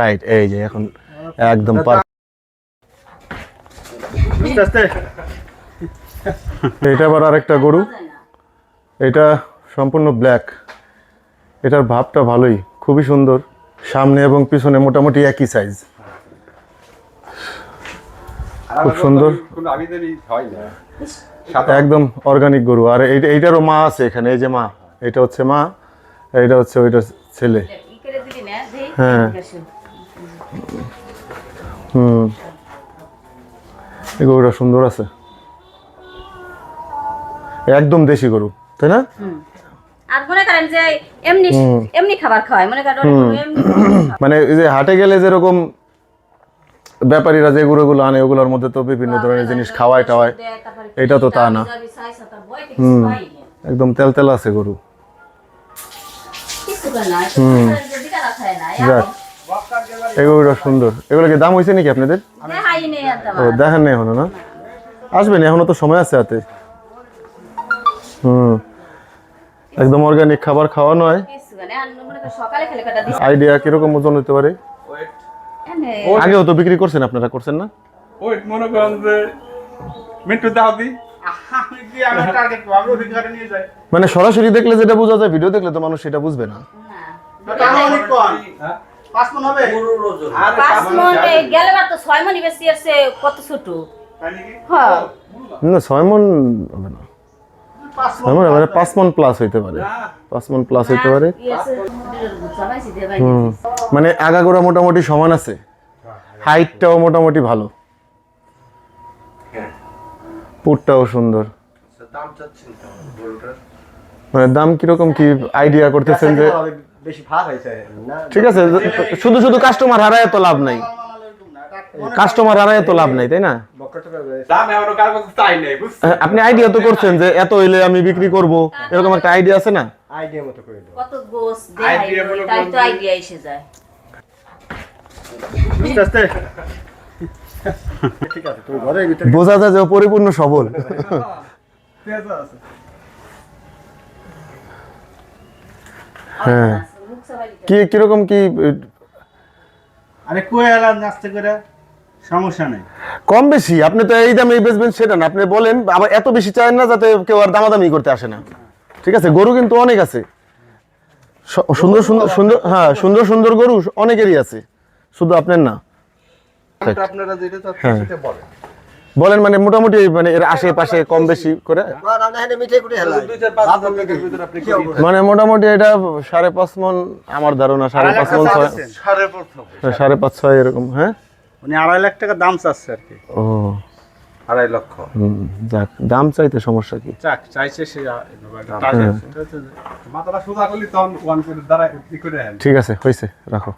Right এই যে এখন একদম এটা আবার আরেকটা গরু। এটা সম্পূর্ণ ব্ল্যাক এটার ভাবটা ভালোই খুবই সুন্দর। সামনে এবং পিছনে মোটামুটি একই সাইজ খুব সুন্দর। কোনো আবেদনই হয় না। একদম অর্গানিক গরু। আর এইটা এইটারও মা আছে এখানে এই যে মা। এটা হচ্ছে মা এটা হচ্ছে ওইটা ছেলে। ই করে দিলি না যে হ্যাঁ। হুম। এই গরুটা সুন্দর আছে। একদম দেশি গরু তাই না? আর মনে করেন যে এমনি এমনি খাবার খাওয়ায় মনে করেন মানে এই যে হাটে গেলে যেরকম ব্যাপারীরা যে গরুগুলো আনে ওগুলোর মধ্যে তো বিভিন্ন ধরনের জিনিস খাওয়ায় টাওয়ায় এটা তো তা না। হুম। একদম তেল তেল আছে গরু। না যাক। গরুটা সুন্দর। এগুলো কি দাম হয়েছে নাকি আপনাদের? ও দেখেন না এখনও না? আসবেন এখনও তো সময় আছে হাতে। হুম। একদম অর্গানিক খাবার খাওয়ানো কিছু করে না আর করেন সকালে খেলে কটা দিই আইডিয়া কীরকম ওজন হতে পারে? আগেও তো বিক্রি করছেন আপনারা করছেন না? মনে করেন যে মিন্টু নিয়ে মানে সরাসরি দেখলে যেটা বোঝা যায় ভিডিও দেখলে তো মানুষ সেটা বুঝবে না। পাঁচ মন হবে? আর পাঁচ মন এই তো ছয় মনই বেশি আছে কত ছোট? হ্যাঁ না ছয় মন হবে না। ছয় মন মানে পাঁচ মন প্লাস হইতে পারে। পাঁচ মন প্লাস হইতে পারে। ইয়ে মানে আগাগোড়া মোটামুটি সমান আছে। হাইটটাও মোটামুটি ভালো। পুরটাও সুন্দর। মানে দাম কীরকম কি আইডিয়া করতেছেন যে বেশি ভাগ হয়েছে ঠিক আছে শুধু শুধু কাস্টমার হারায় তো লাভ নাই। কাস্টমার হারায় তো লাভ নাই তাই না? আপনি আইডিয়া তো করছেন যে এত হইলে আমি বিক্রি করব। এরকম একটা আইডিয়া আছে না? আইডিয়া মতো করে দেবো। কত গোস দেয় Idea বলো তাই তো আইডিয়া এসে যায়। আস্তে আস্তে। ঠিক আছে তুমি ঘরের ভিতরে বোঝা যায় যে পরিপূর্ণ সবল। হ্যাঁ। সবাই কি কীরকম কি আরে এলাম নাস্তে করে? সমস্যা নেই। কম বেশি? আপনি তো এই দামে বেচবেন সেটা না। আপনি বলেন আবার এত বেশি চান না যাতে কেউ আর দামাদামি করতে আসে না। ঠিক আছে গরু কিন্তু অনেক আছে। সুন্দর সুন্দর সুন্দর হ্যাঁ সুন্দর সুন্দর গরু অনেকেরই আছে। শুধু আপনার না। আপনারা যেটা চাচ্ছেন হ্যাঁ। সেটা বলেন। বলেন মানে মোটামুটি মানে এর আশেপাশে কম বেশি করে? মানে মোটামুটি এটা সাড়ে পাঁচ মন আমার ধারণা সাড়ে পাঁচ মন ছয় সাড়ে সাড়ে পাঁচ ছয় এরকম হ্যাঁ? উনি আড়াই লাখ টাকা দাম চাচ্ছে আর কি। ও। আড়াই লক্ষ। হুম, যাক দাম চাইতে সমস্যা কি? চাক চাইছে সে মাথাটা সোজা করলি তখন ওয়ান করে দ্বারা ঠিক আছে হয়েছে রাখো।